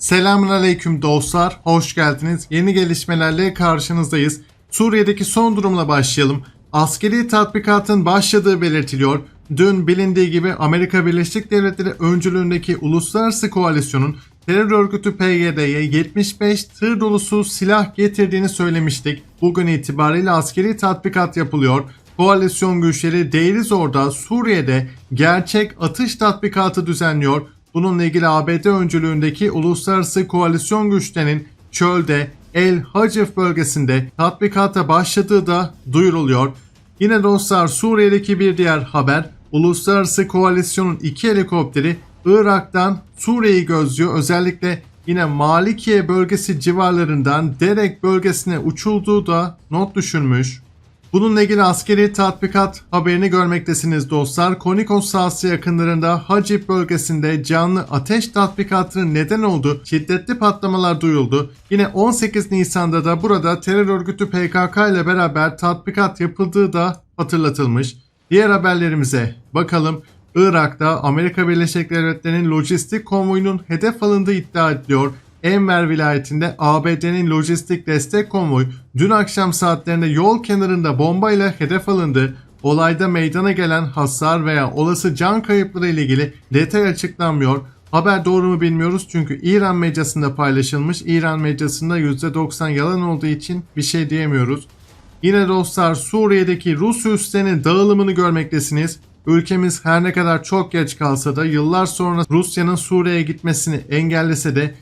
Selamünaleyküm dostlar, hoş geldiniz. Yeni gelişmelerle karşınızdayız. Suriye'deki son durumla başlayalım. Askeri tatbikatın başladığı belirtiliyor. Dün bilindiği gibi Amerika Birleşik Devletleri öncülüğündeki uluslararası koalisyonun terör örgütü PYD'ye 75 tır dolusu silah getirdiğini söylemiştik. Bugün itibariyle askeri tatbikat yapılıyor. Koalisyon güçleri Deir Zor'da Suriye'de gerçek atış tatbikatı düzenliyor. Bununla ilgili ABD öncülüğündeki uluslararası koalisyon güçlerinin çölde El Hacif bölgesinde tatbikata başladığı da duyuruluyor. Yine dostlar Suriye'deki bir diğer haber uluslararası koalisyonun iki helikopteri Irak'tan Suriye'yi gözlüyor. Özellikle yine Malikiye bölgesi civarlarından Derek bölgesine uçulduğu da not düşülmüş. Bununla ilgili askeri tatbikat haberini görmektesiniz dostlar. Konikos sahası yakınlarında Hacip bölgesinde canlı ateş tatbikatının neden olduğu şiddetli patlamalar duyuldu. Yine 18 Nisan'da da burada terör örgütü PKK ile beraber tatbikat yapıldığı da hatırlatılmış. Diğer haberlerimize bakalım. Irak'ta Amerika Birleşik Devletleri'nin lojistik konvoyunun hedef alındığı iddia ediliyor. Enver vilayetinde ABD'nin lojistik destek konvoyu dün akşam saatlerinde yol kenarında bombayla hedef alındı. Olayda meydana gelen hasar veya olası can kayıpları ile ilgili detay açıklanmıyor. Haber doğru mu bilmiyoruz çünkü İran medyasında paylaşılmış. İran medyasında %90 yalan olduğu için bir şey diyemiyoruz. Yine dostlar Suriye'deki Rus üslerinin dağılımını görmektesiniz. Ülkemiz her ne kadar çok geç kalsa da yıllar sonra Rusya'nın Suriye'ye gitmesini engellese de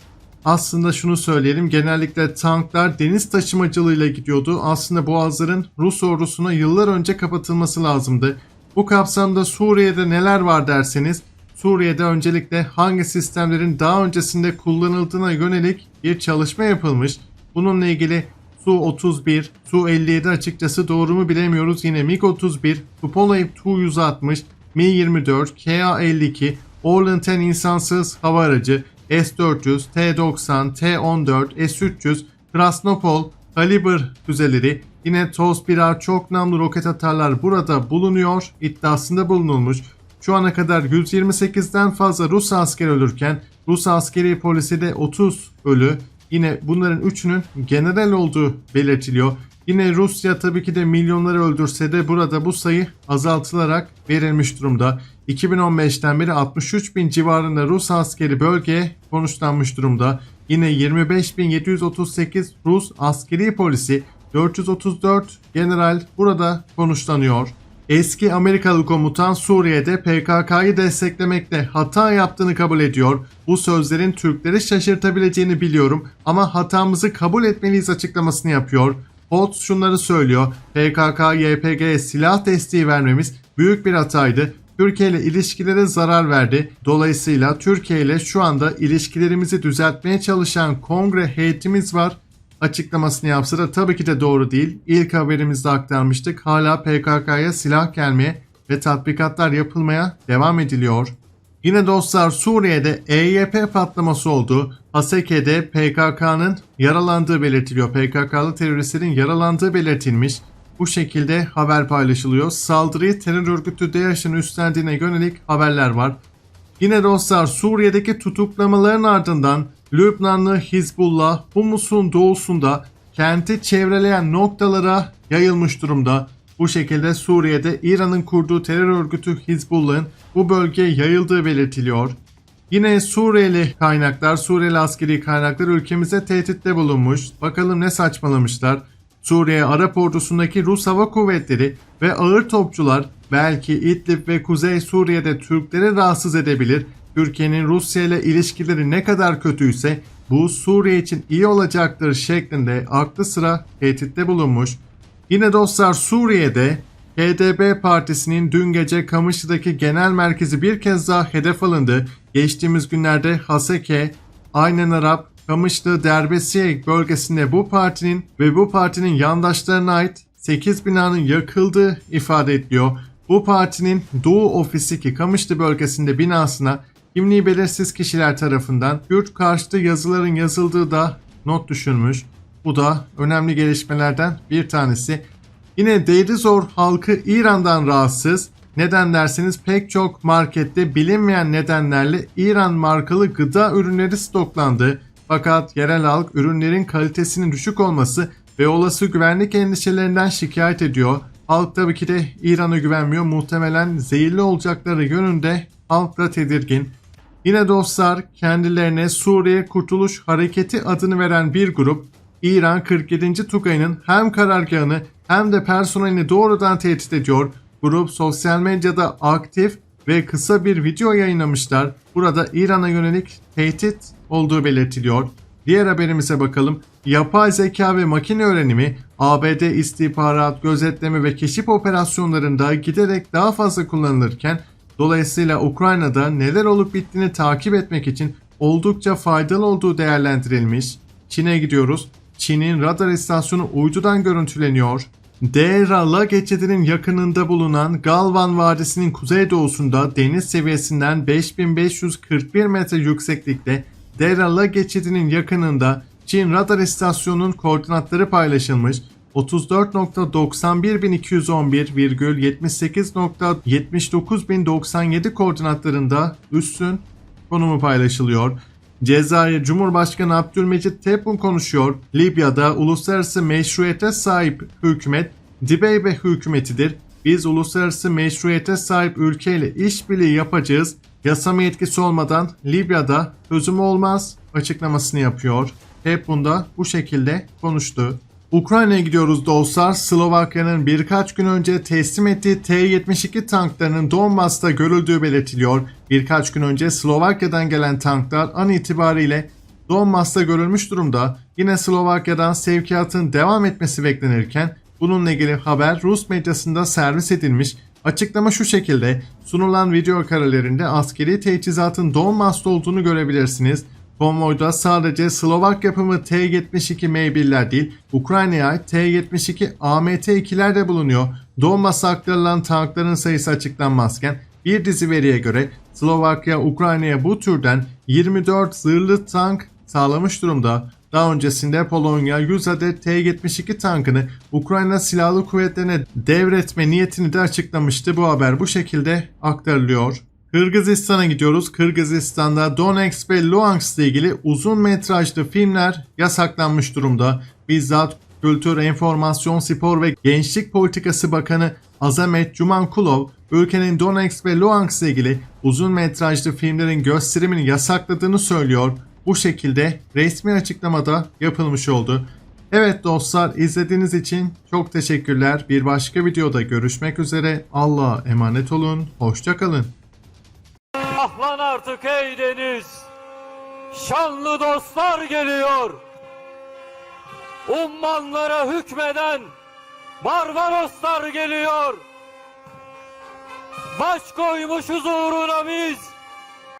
aslında şunu söyleyelim genellikle tanklar deniz taşımacılığıyla gidiyordu. Aslında boğazların Rus ordusuna yıllar önce kapatılması lazımdı. Bu kapsamda Suriye'de neler var derseniz Suriye'de öncelikle hangi sistemlerin daha öncesinde kullanıldığına yönelik bir çalışma yapılmış. Bununla ilgili Su-31, Su-57 açıkçası doğru mu bilemiyoruz. Yine MiG-31, Tupolev Tu-160, Mi-24, KA-52, Orlan 10 insansız hava aracı, S-400, T-90, T-14, S-300, Krasnopol, Kaliber füzeleri, yine TOS-1A çok namlu roket atarlar burada bulunuyor iddiasında bulunulmuş. Şu ana kadar 128'den fazla Rus asker ölürken Rus askeri polisi de 30 ölü. Yine bunların üçünün general olduğu belirtiliyor. Yine Rusya tabii ki de milyonları öldürse de burada bu sayı azaltılarak verilmiş durumda. 2015'ten beri 63 bin civarında Rus askeri bölgeye konuşlanmış durumda. Yine 25.738 Rus askeri polisi 434 general burada konuşlanıyor. Eski Amerikalı komutan Suriye'de PKK'yı desteklemekte hata yaptığını kabul ediyor. Bu sözlerin Türkleri şaşırtabileceğini biliyorum ama hatamızı kabul etmeliyiz açıklamasını yapıyor. Holt şunları söylüyor. PKK, YPG'ye silah desteği vermemiz büyük bir hataydı. Türkiye ile ilişkilere zarar verdi. Dolayısıyla Türkiye ile şu anda ilişkilerimizi düzeltmeye çalışan kongre heyetimiz var açıklamasını yapsa da tabii ki de doğru değil. İlk haberimizde aktarmıştık. Hala PKK'ya silah gelmeye ve tatbikatlar yapılmaya devam ediliyor. Yine dostlar Suriye'de EYP patlaması oldu. Haseke'de PKK'nın yaralandığı belirtiliyor. PKK'lı teröristlerin yaralandığı belirtilmiş. Bu şekilde haber paylaşılıyor. Saldırıyı terör örgütü DAEŞ'in üstlendiğine yönelik haberler var. Yine dostlar Suriye'deki tutuklamaların ardından Lübnanlı Hizbullah Humus'un doğusunda kenti çevreleyen noktalara yayılmış durumda. Bu şekilde Suriye'de İran'ın kurduğu terör örgütü Hizbullah'ın bu bölgeye yayıldığı belirtiliyor. Yine Suriyeli kaynaklar, Suriyeli askeri kaynaklar ülkemize tehditte bulunmuş. Bakalım ne saçmalamışlar. Suriye Arap ordusundaki Rus Hava Kuvvetleri ve ağır topçular belki İdlib ve Kuzey Suriye'de Türkleri rahatsız edebilir. Türkiye'nin Rusya ile ilişkileri ne kadar kötüyse bu Suriye için iyi olacaktır şeklinde aklı sıra tehditte bulunmuş. Yine dostlar Suriye'de HDP partisinin dün gece Kamışlı'daki genel merkezi bir kez daha hedef alındı. Geçtiğimiz günlerde Haseke, Aynen Arap, Kamışlı Derbesiye bölgesinde bu partinin ve bu partinin yandaşlarına ait 8 binanın yakıldığı ifade ediliyor. Bu partinin Doğu Ofisi ki Kamışlı bölgesinde binasına kimliği belirsiz kişiler tarafından Kürt karşıtı yazıların yazıldığı da not düşülmüş. Bu da önemli gelişmelerden bir tanesi. Yine Deirizor halkı İran'dan rahatsız. Neden derseniz pek çok markette bilinmeyen nedenlerle İran markalı gıda ürünleri stoklandı. Fakat yerel halk ürünlerin kalitesinin düşük olması ve olası güvenlik endişelerinden şikayet ediyor. Halk tabii ki de İran'a güvenmiyor. Muhtemelen zehirli olacakları yönünde halk da tedirgin. Yine dostlar kendilerine Suriye Kurtuluş Hareketi adını veren bir grup İran 47. Tugay'ın hem karargahını hem de personelini doğrudan tehdit ediyor. Grup sosyal medyada aktif ve kısa bir video yayınlamışlar. Burada İran'a yönelik tehdit olduğu belirtiliyor. Diğer haberimize bakalım. Yapay zeka ve makine öğrenimi ABD istihbarat, gözetleme ve keşif operasyonlarında giderek daha fazla kullanılırken dolayısıyla Ukrayna'da neler olup bittiğini takip etmek için oldukça faydalı olduğu değerlendirilmiş. Çin'e gidiyoruz. Çin'in radar istasyonu uydudan görüntüleniyor. Deirala geçidinin yakınında bulunan Galvan Vadisi'nin kuzeydoğusunda deniz seviyesinden 5541 metre yükseklikte Deirala geçidinin yakınında Çin radar istasyonunun koordinatları paylaşılmış. 34.91.211,78.79097 koordinatlarında üssün konumu paylaşılıyor. Cezayir Cumhurbaşkanı Abdülmecit Tebboun konuşuyor. Libya'da uluslararası meşruiyete sahip hükümet Dibeybe hükümetidir. Biz uluslararası meşruiyete sahip ülkeyle işbirliği yapacağız. Yasama yetkisi olmadan Libya'da çözüm olmaz açıklamasını yapıyor. Tebboun da bu şekilde konuştu. Ukrayna'ya gidiyoruz dostlar. Slovakya'nın birkaç gün önce teslim ettiği T-72 tanklarının Donbas'ta görüldüğü belirtiliyor. Birkaç gün önce Slovakya'dan gelen tanklar an itibariyle Donbas'ta görülmüş durumda. Yine Slovakya'dan sevkiyatın devam etmesi beklenirken bununla ilgili haber Rus medyasında servis edilmiş. Açıklama şu şekilde sunulan video karelerinde askeri teçhizatın Donbas'ta olduğunu görebilirsiniz. Konvoyda sadece Slovak yapımı T-72 M1'ler değil, Ukrayna'ya ait T-72 AMT-2'ler de bulunuyor. Donbas'a aktarılan tankların sayısı açıklanmazken bir dizi veriye göre Slovakya Ukrayna'ya bu türden 24 zırhlı tank sağlamış durumda. Daha öncesinde Polonya 100 adet T-72 tankını Ukrayna Silahlı Kuvvetleri'ne devretme niyetini de açıklamıştı. Bu haber bu şekilde aktarılıyor. Kırgızistan'a gidiyoruz. Kırgızistan'da Donetsk ve Luhansk ile ilgili uzun metrajlı filmler yasaklanmış durumda. Bizzat Kültür, Enformasyon, Spor ve Gençlik Politikası Bakanı Azamet Cumankulov, ülkenin Donetsk ve Luhansk ile ilgili uzun metrajlı filmlerin gösterimini yasakladığını söylüyor. Bu şekilde resmi açıklamada yapılmış oldu. Evet dostlar izlediğiniz için çok teşekkürler. Bir başka videoda görüşmek üzere. Allah'a emanet olun. Hoşçakalın. Ahlan artık ey deniz. Şanlı dostlar geliyor. Ummanlara hükmeden Barbaroslar geliyor. Baş koymuşuz uğruna biz.